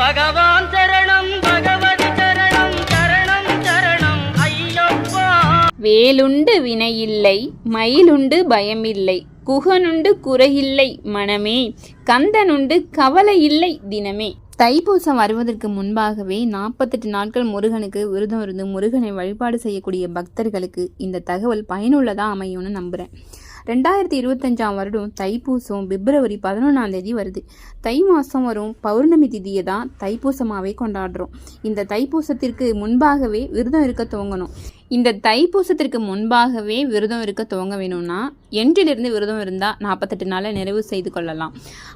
பகவான் சரணம் பகவதி சரணம் சரணம் சரணம் ஐயப்பா. வேலுண்டு வினையில்லை மயிலுண்டு பயமில்லை குகனுண்டு குறையில்லை மனமே கந்தனுண்டு கவலை இல்லை தினமே. தைப்பூசம் வருவதற்கு முன்பாகவே நாற்பத்தெட்டு நாட்கள் முருகனுக்கு விரதம் இருந்து முருகனை வழிபாடு செய்யக்கூடிய பக்தர்களுக்கு இந்த தகவல் பயனுள்ளதாக அமையும்னு நம்புகிறேன் ரெண்டாயிரத்தி இருபத்தஞ்சாம் வருடம் தைப்பூசம் பிப்ரவரி பதினொன்றாம் தேதி வருது. தை மாதம் வரும் பௌர்ணமி திதியை தான் தைப்பூசமாகவே கொண்டாடுறோம். இந்த தைப்பூசத்திற்கு முன்பாகவே விரதம் இருக்க துவங்கணும். இந்த தைப்பூசத்திற்கு முன்பாகவே விரதம் இருக்க துவங்க வேணும்னா என்றிலிருந்து விரதம் இருந்தால் நாற்பத்தெட்டு நாளை நிறைவு செய்து கொள்ளலாம்.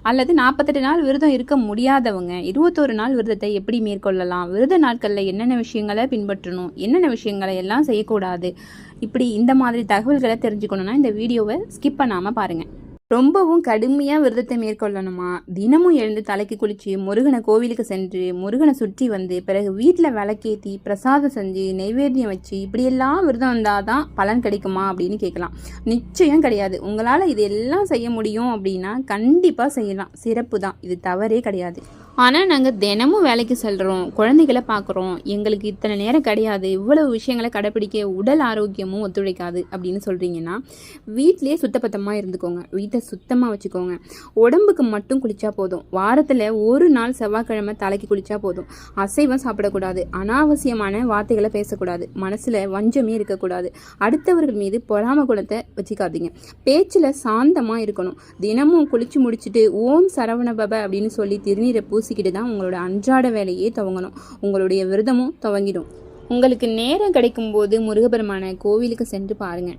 அல்லது நாற்பத்தெட்டு நாள் விரதம் இருக்க முடியாதவங்க இருபத்தோரு நாள் விரதத்தை எப்படி மேற்கொள்ளலாம்? விரத நாட்களில் என்னென்ன விஷயங்களை பின்பற்றணும்? என்னென்ன விஷயங்களை எல்லாம் செய்யக்கூடாது? இப்படி இந்த மாதிரி தகவல்களை தெரிஞ்சுக்கணுன்னா இந்த வீடியோவை ஸ்கிப் பண்ணாமல் பாருங்கள் ரொம்பவும் கடுமையாக விரதத்தை மேற்கொள்ளணுமா? தினமும் எழுந்து தலைக்கு குளித்து முருகனை கோவிலுக்கு சென்று முருகனை சுற்றி வந்து பிறகு வீட்டில் விளக்கேற்றி பிரசாதம் செஞ்சு நைவேத்தியம் வச்சு இப்படியெல்லாம் விரதம் வந்தால் தான் பலன் கிடைக்குமா அப்படின்னு கேட்கலாம். நிச்சயம் கிடையாது. உங்களால் இது எல்லாம் செய்ய முடியும் அப்படின்னா கண்டிப்பாக செய்யலாம். சிறப்பு தான். இது தவறே கிடையாது. ஆனால் நாங்கள் தினமும் வேலைக்கு செல்கிறோம் குழந்தைகளை பார்க்குறோம் எங்களுக்கு இத்தனை நேரம் கிடையாது. இவ்வளவு விஷயங்களை கடைப்பிடிக்க உடல் ஆரோக்கியமும் ஒத்துழைக்காது அப்படின்னு சொல்கிறீங்கன்னா வீட்டிலேயே சுத்தபத்தமாக இருந்துக்கோங்க. வீட்டை சுத்தமாக வச்சுக்கோங்க. உடம்புக்கு மட்டும் குளித்தா போதும். வாரத்தில் ஒரு நாள் செவ்வாய்க்கிழமை தலைக்கு குளித்தா போதும். அசைவம் சாப்பிடக்கூடாது. அனாவசியமான வார்த்தைகளை பேசக்கூடாது. மனசில் வஞ்சமே இருக்கக்கூடாது. அடுத்தவர்கள் மீது பொறாம குணத்தை வச்சுக்காதீங்க. பேச்சில் சாந்தமாக இருக்கணும். தினமும் குளித்து முடிச்சுட்டு ஓம் சரவண பப அப்படின்னு சொல்லி திருநீரை பூ பூசிக்கிட்டு தான் உங்களோட அன்றாட வேலையே துவங்கணும். உங்களுடைய விரதமும் துவங்கிடும். உங்களுக்கு நேரம் கிடைக்கும் போது முருகபெருமான கோவிலுக்கு சென்று பாருங்கள்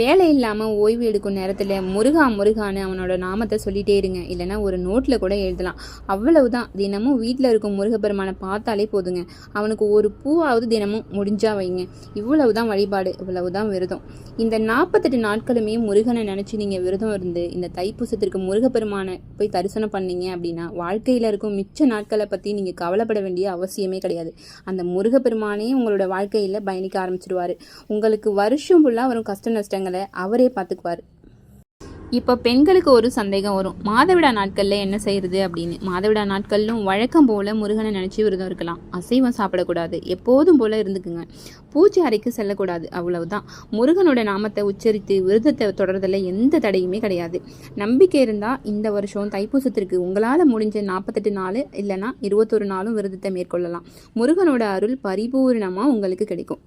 வேலை இல்லாமல் ஓய்வு எடுக்கும் நேரத்தில் முருகா முருகான்னு அவனோட நாமத்தை சொல்லிட்டே இருங்க. இல்லைன்னா ஒரு நோட்டில் கூட எழுதலாம். அவ்வளவுதான். தினமும் வீட்டில் இருக்கும் முருகபெருமானை பார்த்தாலே போதுங்க. அவனுக்கு ஒரு பூவாவது தினமும் முடிஞ்சா வைங்க. இவ்வளவு தான் வழிபாடு இவ்வளவு தான் விரதம். இந்த நாற்பத்தெட்டு நாட்களுமே முருகனை நினச்சி நீங்கள் விரதம் இருந்து இந்த தைப்பூசத்திற்கு முருகப்பெருமானை போய் தரிசனம் பண்ணீங்க அப்படின்னா வாழ்க்கையில் இருக்கும் மிச்ச நாட்களை பற்றி நீங்கள் கவலைப்பட வேண்டிய அவசியமே கிடையாது. அந்த முருகப்பெருமானே உங்களோட வாழ்க்கையில் பயணிக்க ஆரம்பிச்சிடுவார் உங்களுக்கு வருஷம் ஃபுல்லாக வரும் கஷ்ட நஷ்டங்களை அவரே பார்த்துக்குவார். இப்போ பெண்களுக்கு ஒரு சந்தேகம் வரும். மாதவிடா நாட்களில் என்ன செய்கிறது அப்படின்னு. மாதவிடா நாட்களிலும் வழக்கம் போல் முருகனை நினச்சி விரதம் இருக்கலாம். அசைவம் சாப்பிடக்கூடாது. எப்போதும் போல் இருந்துக்குங்க. பூஜை அறைக்கு செல்லக்கூடாது. அவ்வளவுதான். முருகனோட நாமத்தை உச்சரித்து விரதத்தை தொடர்றதில் எந்த தடையுமே கிடையாது. நம்பிக்கை இருந்தால் இந்த வருஷம் தைப்பூசத்திற்கு உங்களால் முடிஞ்ச நாற்பத்தெட்டு நாள் இல்லைன்னா இருபத்தொரு நாளும் விரதத்தை மேற்கொள்ளலாம். முருகனோட அருள் பரிபூர்ணமாக உங்களுக்கு கிடைக்கும்.